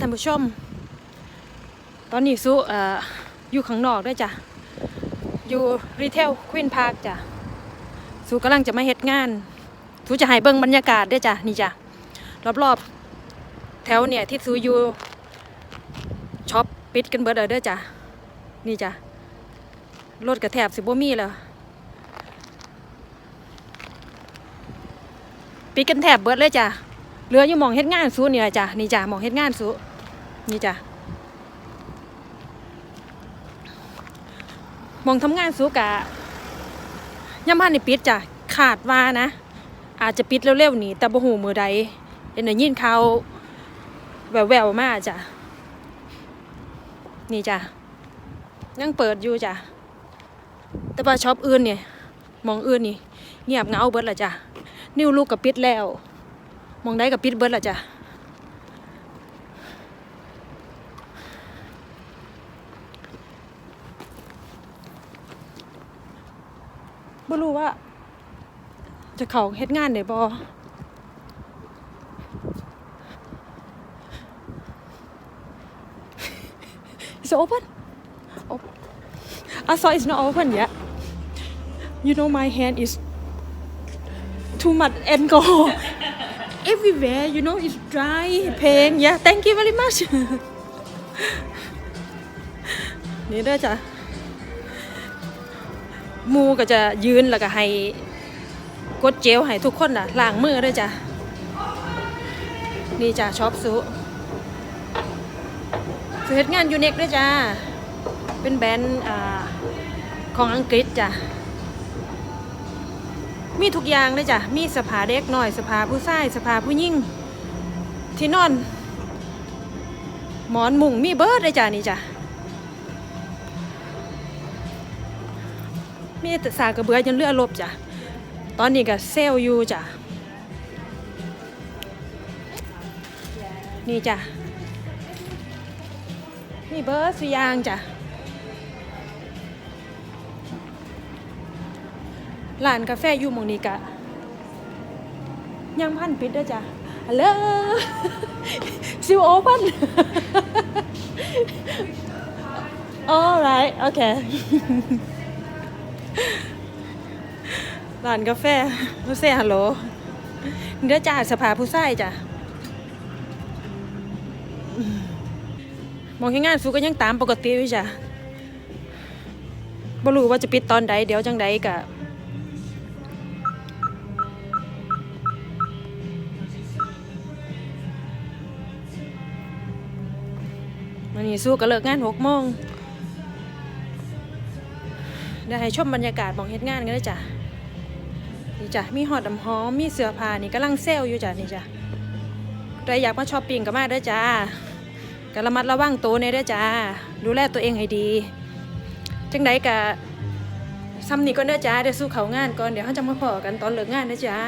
ท่านผู้ชม ตอนนี้สู้เอ่ออยู่ข้างนอกด้วยจ้ะ อยู่รีเทลควีนพาร์คจ้ะสู้กำลังจะมาเฮ็ดงานสู้จะให้เบิ่งบรรยากาศด้วยจ้ะนี่จ้ะรอบๆ แถวเนี่ยที่สู้อยู่ช็อปปิดกันเบิดเลยเด้อจ้ะนี่จ้ะรถกระแทบสิบ่มีแล้วปิดกันแทบเบิดเลยจ้ะ เหลืออยู่มองเฮ็ดงานสู้นี่แหละจ้ะนี่จ้ะมองเฮ็ดงานสูนี่จ้ะมองทำงานสูกะย่ำบ้านนี่ปิดจ้ะขาดว่านะ อาจจะปิดเร็วๆนี่แต่บ่ฮู้มือใดเห็นได้ยินเขาวแววๆมาจ้ะนี่จ้ะยังเปิดอยู่จ้ะแต่ว่าช็อปอื่นเนี่ยมองอื่นนี่เงียบเงาเบิดละจ้ะนิ้วลูกกับปิดแล้ว มองได้กับปิดเบิร์ดละจ้ะบ่รู้ว่า จะเขาเฮ็ดงานได้บ่ Is it open? Oh. I saw it's not open yet. You know my hand is too much alcohol everywhere. You know it's dry, pain. Yeah, thank you very much. นี่เด้อจ้ะมูก็จะยืนแล้วก็ให้กดเจลให้ทุกคนน่ะล้างมือด้อจ้ะนี่จ้ะช็อปซูสุเฮ็ดงานยูเน็กด้วยจ้าเป็นแบรนด์ของอังกฤษจ้ะ มีทุกอย่างเลยจ้ะ มีสภาเด็กหน้อยสภาผู้ชายสภาผู้หญิงที่นอน หมอนมุงมีเบิร์ดเลยจ้ะนี่จ้ะ มีสากกระเบือจนเลือดลบจ้ะ ตอนนี้ก็เซลอยู่จ้ะ นี่จ้ะ มีเบิร์ดสุยางจ้ะ ร้านกาแฟอยู่มองนี้กะยังพันปิดด้วยจ้ะฮัลโหลซิวโอพัน alright okay ร้านกาแฟรู้เซ่ฮัลโหลเดี๋ยวจ้าสภาผู้ใส่จ้ะมองให้งานสูก็ยังตามปกติอยู่จ้ะบ่รู้ว่าจะปิดตอนใดเดี๋ยวจังใดกะ วันนี้สู้ก็เลิกงานหกโมงได้ให้ชมบรรยากาศมองเฮ็ดงานกันเลยจ้ะนี่จ้ะมีหอดน้ำหอมมีเสื้อผ้านี่กำลังเซลล์อยู่จ้ะนี่จ้ะใครอยากมาช้อปปิ้งก็มาเด้จ้าก็ระมัดระวังตัวในเด้จ้าดูแลตัวเองให้ดีจังใดกะซ้ำนี่ก็เด้จ้าเดี๋ยวสู้เขางานก่อนเดี๋ยวเขาจะมาพอกันตอนเลิกงานเด้จ้า